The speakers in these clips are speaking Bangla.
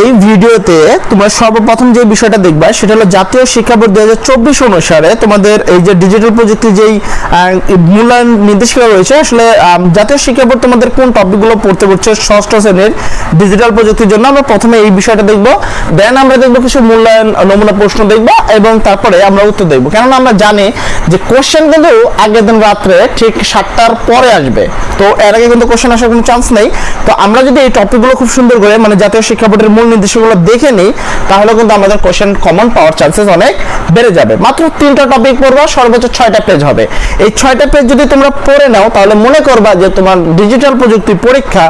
এই ভিডিওতে তোমরা সর্বপ্রথম যে বিষয়টা দেখবা, সেটা হলো জাতীয় শিক্ষা বোর্ড দুই হাজার চব্বিশ অনুসারে তোমাদের এই যে ডিজিটাল প্রযুক্তি যেই মূল্যায়ন নির্দেশিকা রয়েছে, আসলে জাতীয় শিক্ষা বোর্ড তোমাদের কোন টপিকগুলো পড়তে পড়ছে ষষ্ঠ শ্রেণির ডিজিটাল প্রযুক্তির জন্য, আমরা প্রথমে এই বিষয়টা দেখব দেন আমরা দেখব কিছু মূল্যায়ন নমুনা প্রশ্ন দেখব, এবং তারপরে আমরা উত্তর দেখব। কেননা আমরা জানি যে কোশ্চেন কিন্তু আগের দিন রাত্রে ঠিক সাতটার পরে আসবে। তো এর আগে কিন্তু কোশ্চেন আসার কোনো চান্স নেই। তো আমরা যদি এই টপিকগুলো খুব সুন্দর করে মানে জাতীয় শিক্ষা বোর্ডের মূল নির্দেশগুলো দেখে নিই, তাহলে কিন্তু আমাদের কোশ্চেন কমন পাওয়ার চান্সেস অনেক বেড়ে যাবে। মাত্র তিনটা টপিক পড়বা, সর্বোচ্চ ছয়টা পেজ হবে। এই ছয়টা পেজ যদি তোমরা পড়ে নাও, তাহলে মনে করবা যে তোমার ডিজিটাল প্রযুক্তি পরীক্ষা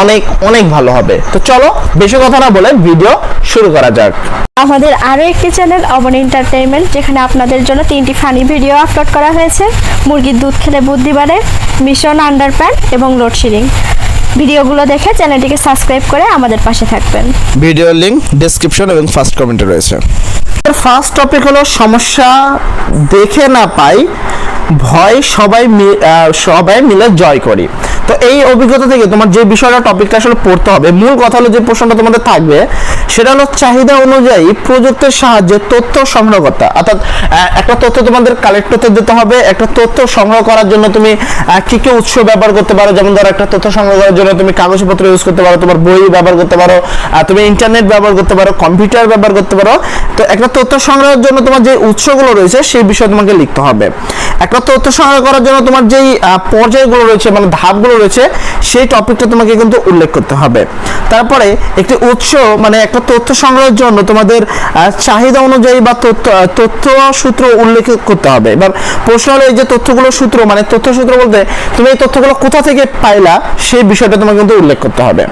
অনেক অনেক ভালো হবে। তো চলো, বেশি কথা না বলে ভিডিও শুরু করা যাক। আমাদের আরও একটি চ্যানেল অবন এন্টারটেইনমেন্ট যেখানে আপনাদের জন্য তিনটি ফানি ভিডিও আপলোড করা হয়েছে। মুরগির দুধ খেলে বুদ্ধি বাড়ে মিশন আন্ডারপ্যান্ট এবং লোডশেডিং ভিডিওগুলো দেখে চ্যানেলটিকে সাবস্ক্রাইব করে আমাদের পাশে থাকবেন। ভিডিও লিংক ডেসক্রিপশন এবং ফার্স্ট কমেন্টে রয়েছে। ফার্স্ট টপিক হলো সমস্যা দেখে না পাই ভয় সবাই সবাই মিলে জয় করি। তো এই অভিজ্ঞতা থেকে তোমার যে বিষয়টা টপিকটা আসলে পড়তে হবে। মূল কথা হলো যে প্রশ্নটা তোমাদের থাকবে, সেটা হলো চাহিদা অনুযায়ী প্রযুক্তির সাহায্যে তথ্য সংগ্রহ করতে। অর্থাৎ একটা তথ্য তোমাদের কালেক্ট করতে দিতে হবে, একটা তথ্য সংগ্রহ করার জন্য তুমি কি কি উৎস ব্যবহার করতে পারো। যেমন ধরো, একটা তথ্য সংগ্রহ করার জন্য তুমি কাগজপত্র ইউজ করতে পারো, তোমার বই ব্যবহার করতে পারো তুমি ইন্টারনেট ব্যবহার করতে পারো কম্পিউটার ব্যবহার করতে পারো। তো একটা তথ্য সংগ্রহের জন্য তোমার যে উৎসগুলো রয়েছে, সেই বিষয়ে তোমাকে লিখতে হবে। একটা তথ্য সংগ্রহ করার জন্য তোমার যেই পর্যায়গুলো রয়েছে মানে ধাপগুলো রয়েছে, সেই টপিকটা তোমাকে কিন্তু উল্লেখ করতে হবে। তারপরে একটি উৎস মানে একটা তথ্য সংগ্রহের জন্য তোমাদের চাহিদা অনুযায়ী বা তথ্য তথ্য সূত্র উল্লেখ করতে হবে। এবার প্রশ্ন হলো, এই যে তথ্যগুলো সূত্র মানে তথ্য সূত্র বলতে তুমি এই তথ্যগুলো কোথা থেকে পাইলা, সেই বিষয়টা তোমাকে কিন্তু উল্লেখ করতে হবে।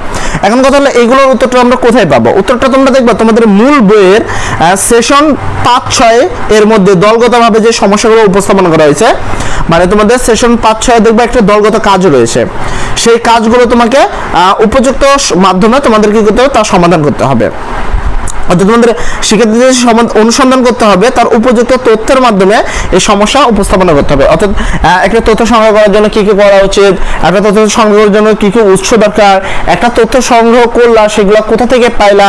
এখন কথা হলো এইগুলোর উত্তরটা আমরা কোথায় পাবো? উত্তরটা তোমরা দেখবা, তোমাদের মূল বইয়ের সেশন পাঁচ ছয় এর মধ্যে দলগতভাবে যে সমস্যাগুলো উপস্থাপন করা হয়েছে মানে তোমাদের সেশন পাঁচ ছয় দেখবে একটা দলগত কাজ রয়েছে। সেই কাজগুলো তোমাকে উপযুক্ত মাধ্যমে তোমাদের কি করতে হবে তার সমাধান করতে হবে। অর্থাৎ তোমাদের শিক্ষার্থীদের অনুসন্ধান করতে হবে, তার উপযুক্ত তথ্যের মাধ্যমে এই সমস্যা উপস্থাপনা করতে হবে। অর্থাৎ একটা তথ্য সংগ্রহ করার জন্য কি কি করা উচিত, একটা তথ্য সংগ্রহের জন্য কি কি উৎস দরকার, একটা তথ্য সংগ্রহ করলা, সেগুলো কোথা থেকে পাইলা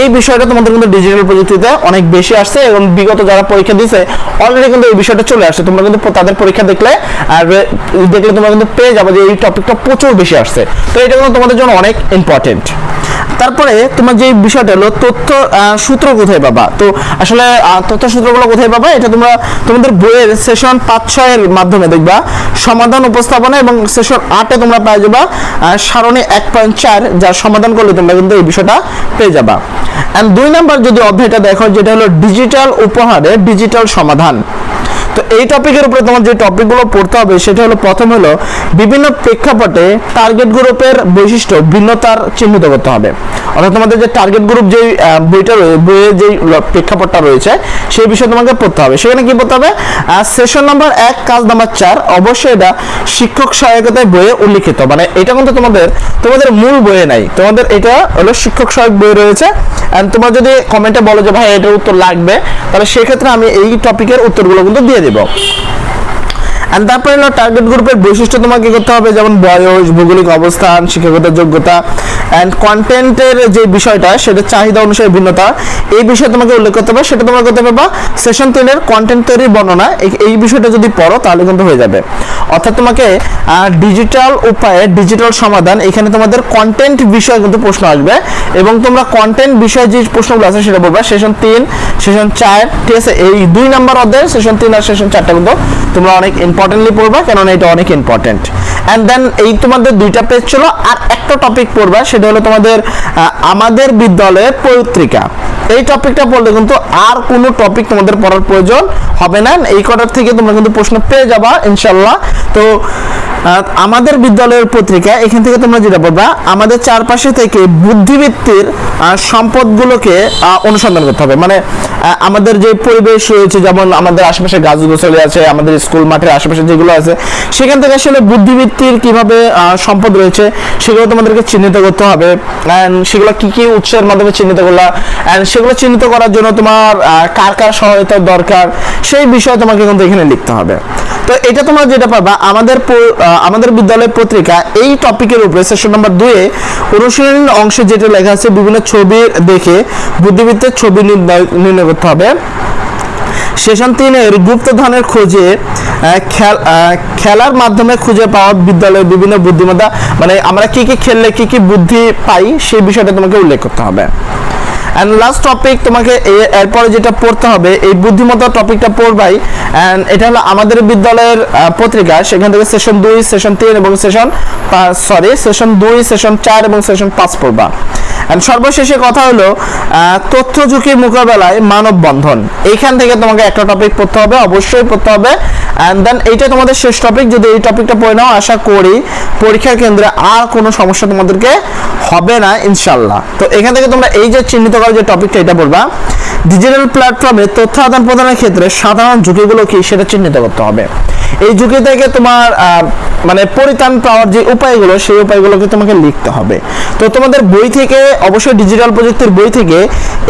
এই বিষয়টা তোমাদের কিন্তু ডিজিটাল প্রযুক্তিতে অনেক বেশি আসছে এবং বিগত যারা পরীক্ষা দিছে অলরেডি কিন্তু এই বিষয়টা চলে আসছে। তোমরা কিন্তু তাদের পরীক্ষা দেখলে আর দেখলে তোমরা কিন্তু পেয়ে যাবে যে এই টপিকটা প্রচুর বেশি আসছে। তো এটা কিন্তু তোমাদের জন্য অনেক ইম্পর্টেন্ট তারপরে তোমার যে বিষয়টা হলো তথ্য সূত্র কোথায় পাবা? তো আসলে তথ্য সূত্রগুলো কোথায় পাবা? এটা তোমরা তোমাদের বইয়ের সেশন পাঁচ ছয়ের মাধ্যমে দেখবা। সমাধান উপস্থাপনা এবং সেশন আটে তোমরা পেয়ে যাবা সারণী এক পয়েন্ট চার যার সমাধান করলে তোমরা কিন্তু এই বিষয়টা পেয়ে যাবা। অ্যান্ড দুই নাম্বার যদি অধ্যায়টা দেখো যেটা হলো ডিজিটাল উপহারের ডিজিটাল সমাধান। তো এই টপিকের উপরে তোমার যে টপিকগুলো পড়তে হবে সেটা হলো প্রথম হলো বিভিন্ন প্রেক্ষাপটে টার্গেট গ্রুপের বৈশিষ্ট্য ভিন্নতার চিহ্নিত করতে হবে। অর্থাৎ তোমাদের যে টার্গেট গ্রুপ আহ, বইটা রয়ে বইয়ের যেই প্রেক্ষাপটটা রয়েছে সেই বিষয়ে তোমাকে পড়তে হবে। সেখানে কি পড়তে হবে? সেশন নাম্বার এক কাজ নাম্বার চার অবশ্যই এটা শিক্ষক সহায়কতায় বইয়ে উল্লিখিত। মানে এটা কিন্তু তোমাদের তোমাদের মূল বইয়ে নাই। তোমাদের এটা হলো শিক্ষক সহায়ক বই রয়েছে। And তোমরা যদি কমেন্টে বলো যে ভাই এটার উত্তর লাগবে তাহলে সেক্ষেত্রে আমি এই টপিকের উত্তরগুলো কিন্তু দিয়ে দেবো। এন্ড তারপরে হলো টার্গেট গ্রুপের বৈশিষ্ট্য তোমাকে করতে হবে, যেমন বয়স, ভৌগোলিক অবস্থান, শিক্ষাগত যোগ্যতা অ্যান্ড কন্টেন্টের যে বিষয়টা সেটা চাহিদা অনুসারে ভিন্নতা। এই বিষয়ে তোমাকে উল্লেখ করতে হবে, সেটা তোমরা করতে পারবা সেশন তিনের কন্টেন্ট তৈরির বর্ণনা, এই- বিষয়টা যদি পড়ো, তাহলে কিন্তু হয়ে যাবে। অর্থাৎ তোমাকে ডিজিটাল উপায়ে ডিজিটাল সমাধান, এখানে তোমাদের কন্টেন্ট বিষয়ে কিন্তু প্রশ্ন আসবে, এবং তোমরা কন্টেন্ট বিষয়ে যে প্রশ্নগুলো আছে সেটা বলবা। সেশন তিন সেশন চার, ঠিক আছে? এই দুই নাম্বার অধ্যায় সেশন তিন আর সেশন চারটা কিন্তু তোমরা অনেক ইম্পর্টেন্টলি পড়বা, কেননা এটা অনেক ইম্পর্টেন্ট অ্যান্ড দেন এই তোমাদের দুইটা পেজ ছিল, আর একটা টপিক পড়বা, সেটা হলো তোমাদের আমাদের বিদ্যালয়ের পত্রিকা এই টপিকটা পড়লে কিন্তু আর কোনো টপিক তোমাদের পড়ার প্রয়োজন হবে না। এই কটার থেকে তোমরা কিন্তু প্রশ্ন পেয়ে যাবা ইনশাল্লাহ তো আমাদের বিদ্যালয়ের পত্রিকা, এখান থেকে তোমরা যেটা বলবা আমাদের চারপাশে থেকে বুদ্ধিবৃত্তির সম্পদগুলোকে অনুসন্ধান করতে হবে। মানে আমাদের যে পরিবেশ রয়েছে, যেমন আমাদের আশেপাশে গাছ গোছালি আছে, আমাদের স্কুল মাঠের আশেপাশে যেগুলো আছে, সেখান থেকে আসলে বুদ্ধিবৃত্তির কীভাবে সম্পদ রয়েছে, সেগুলো তোমাদেরকে চিহ্নিত করতে হবে। অ্যান্ড সেগুলো কি কি উৎসের মাধ্যমে চিহ্নিত করলা, অ্যান্ড সেগুলো চিহ্নিত করার জন্য তোমার কার কার সহায়তার দরকার, সেই বিষয়ে তোমাকে কিন্তু এখানে লিখতে হবে। তো এটা তোমরা যেটা পাবা আমাদের আমাদের বিদ্যালয় পত্রিকা এই টপিকের উপরে সেশন নাম্বার দুয়ে অনুশীলনী অংশে যেটা লেখা আছে, বিভিন্ন ছবি দেখে বুদ্ধিবৃত্তের ছবি নির্ণয় নির্ণয় করতে হবে। সেশন তিনের গুপ্তধনের খোঁজে খেলার মাধ্যমে খুঁজে পাওয়া বিদ্যালয়ের বিভিন্ন বুদ্ধিমত্তা মানে আমরা কি কি খেললে কি কি বুদ্ধি পাই সেই বিষয়টা তোমাকে উল্লেখ করতে হবে। অ্যান্ড লাস্ট টপিক তোমাকে এরপরে যেটা পড়তে হবে, এই বুদ্ধিমত্তা টপিকটা পড়বাই। অ্যান্ড এটা হলো আমাদের বিদ্যালয়ের পত্রিকা। সেখান থেকে সেশন দুই সেশন তিন এবং সেশন সরি সেশন দুই সেশন চার এবং সেশন পাঁচ পড়বা। অ্যান্ড সর্বশেষে কথা হলো তথ্য ঝুঁকির মোকাবেলায় মানববন্ধন এইখান থেকে তোমাকে একটা টপিক পড়তে হবে, অবশ্যই পড়তে হবে। অ্যান্ড দেন এইটা তোমাদের শেষ টপিক যদি এই টপিকটা পড়ে নাও, আশা করি পরীক্ষা কেন্দ্রে আর কোনো সমস্যা তোমাদেরকে হবে না ইনশাল্লাহ তো এখান থেকে তোমরা এই যে চিহ্নিত করা যে টপিকটা এটা পড়বা। ডিজিটাল প্ল্যাটফর্মে তথ্য আদান প্রদানের ক্ষেত্রে সাধারণ ঝুঁকিগুলো কি, সেটা চিহ্নিত করতে হবে। এই ঝুঁকি থেকে তোমার মানে পরিত্রাণ পাওয়ার যে উপায়গুলো, সেই উপায়গুলোকে তোমাকে লিখতে হবে। তো তোমাদের বই থেকে, অবশ্যই ডিজিটাল প্রযুক্তির বই থেকে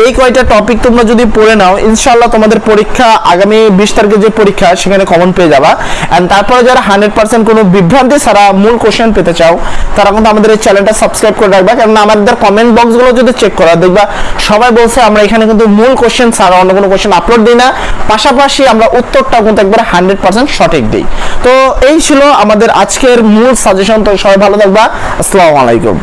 এই কয়টা টপিক তোমরা যদি পড়ে নাও ইনশাল্লাহ তোমাদের পরীক্ষা, আগামী বিশ তারিখে যে পরীক্ষা, সেখানে কমন পেয়ে যাবা। অ্যান্ড তারপরে যারা হান্ড্রেড পার্সেন্ট কোনো বিভ্রান্তি ছাড়া মূল কোশ্চেন পেতে চাও, তারা কিন্তু আমাদের এই চ্যানেলটা সাবস্ক্রাইব করে রাখবা। কারণ আমাদের কমেন্ট বক্সগুলো যদি চেক করা, দেখবা সবাই বলছে আমরা এখানে কিন্তু মূল কোশ্চেন ছাড়া অন্য কোনো কোশ্চেন আপলোড দিই না। পাশাপাশি আমরা উত্তরটাও কিন্তু একবারে হান্ড্রেড পার্সেন্ট সঠিক দিই। তো এই ছিল আমাদের আজকের মূল সাজেশন তো সবাই ভালো থাকবা। আসসালামু আলাইকুম।